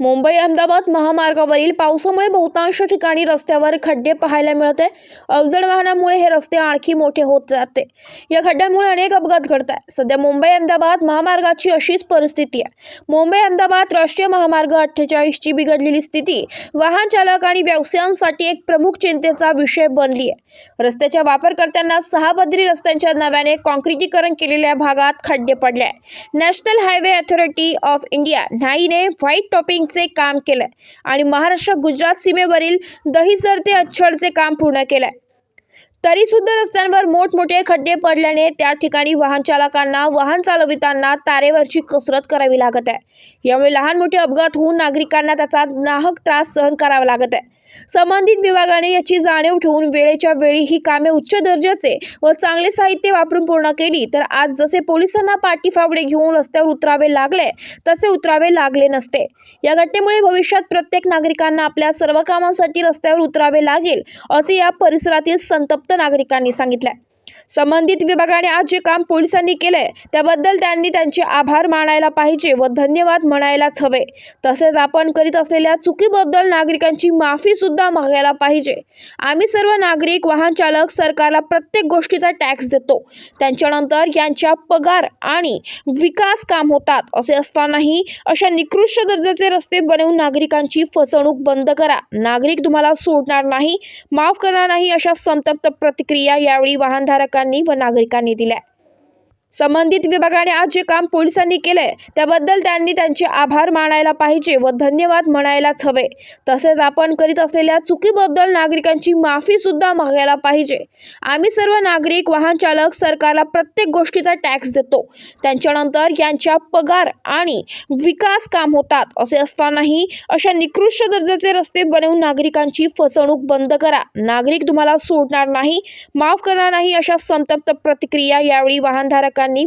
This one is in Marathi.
मुंबई अहमदाबाद महामार्गावरील पावसामुळे बहुतांश ठिकाणी रस्त्यावर खड्डे पाहायला मिळत. आहे अवजड वाहनामुळे हे रस्ते आणखी मोठे होत जाते. या खड्ड्यांमुळे अनेक अपघात घडत आहे सध्या मुंबई अहमदाबाद महामार्गाची अशीच परिस्थिती आहे. मुंबई अहमदाबाद राष्ट्रीय महामार्ग अठ्ठेचाळीसची बिघडलेली स्थिती वाहन चालक आणि व्यवसायांसाठी एक प्रमुख चिंतेचा विषय बनली आहे. रस्त्याच्या वापरकर्त्यांना सहा पदरी रस्त्यांच्या नव्याने कॉन्क्रिटीकरण केलेल्या भागात खड्डे पडले आहे national highway authority of India न्हाईने white topping रोडचे काम केलंय. आणि महाराष्ट्र गुजरात सीमेवरील दहिसर ते अच्छडचे काम पूर्ण केलंय. तरी सुद्धा रस्त्यांवर मोठमोठे खड्डे पडल्याने त्या ठिकाणी वाहन चालकांना वाहन चालविताना तारेवरची कसरत करावी लागत आहे. यामुळे लहान मोठे अपघात होऊन नागरिकांना त्याचा नाहक त्रास सहन करावा लागत आहे. संबंधित विभागाने याची जाणीव ठेवून वेळेच्या वेळी ही कामे उच्च दर्जाचे व चांगले साहित्य वापरून पूर्ण केली. तर आज जसे पोलिसांना पाठीफावडे घेऊन रस्त्यावर उतरावे लागले तसे उतरावे लागले नसते. या घटनेमुळे भविष्यात प्रत्येक नागरिकांना आपल्या सर्व कामांसाठी रस्त्यावर उतरावे लागेल असे या परिसरातील संतप्त नागरिकांनी सांगितले. संबंधित विभागाने आज जे काम पोलिसांनी केलंय त्याबद्दल त्यांनी त्यांचे आभार मानायला पाहिजे व धन्यवाद म्हणायलाच हवे. तसेच आपण करीत असलेल्या चुकीबद्दल नागरिकांची माफी सुद्धा मागायला पाहिजे. आम्ही सर्व नागरिक वाहन चालक सरकारला प्रत्येक गोष्टीचा टॅक्स देतो. त्यांच्यानंतर यांच्या पगार आणि विकास काम होतात असे असतानाही अशा निकृष्ट दर्जाचे रस्ते बनवून नागरिकांची फसवणूक बंद करा. नागरिक तुम्हाला सोडणार नाही माफ करणार नाही अशा संतप्त प्रतिक्रिया यावेळी वाहनधारक वाहनधारकांनी व नागरिकांनी दिल्या. संबंधित विभागाने आज जे काम पोलिसांनी केलंय त्याबद्दल त्यांनी त्यांचे आभार मानायला पाहिजे व धन्यवाद म्हणायलाच हवे. तसेच आपण करीत असलेल्या चुकीबद्दल नागरिकांची माफी सुद्धा मागायला पाहिजे. आम्ही सर्व नागरिक वाहन चालक सरकारला प्रत्येक गोष्टीचा टॅक्स देतो. त्यांच्यानंतर यांच्या पगार आणि विकास काम होतात असे असतानाही अशा निकृष्ट दर्जाचे रस्ते बनवून नागरिकांची फसवणूक बंद करा. नागरिक तुम्हाला सोडणार नाही माफ करणार नाही अशा संतप्त प्रतिक्रिया यावेळी वाहनधारक দরকার নেই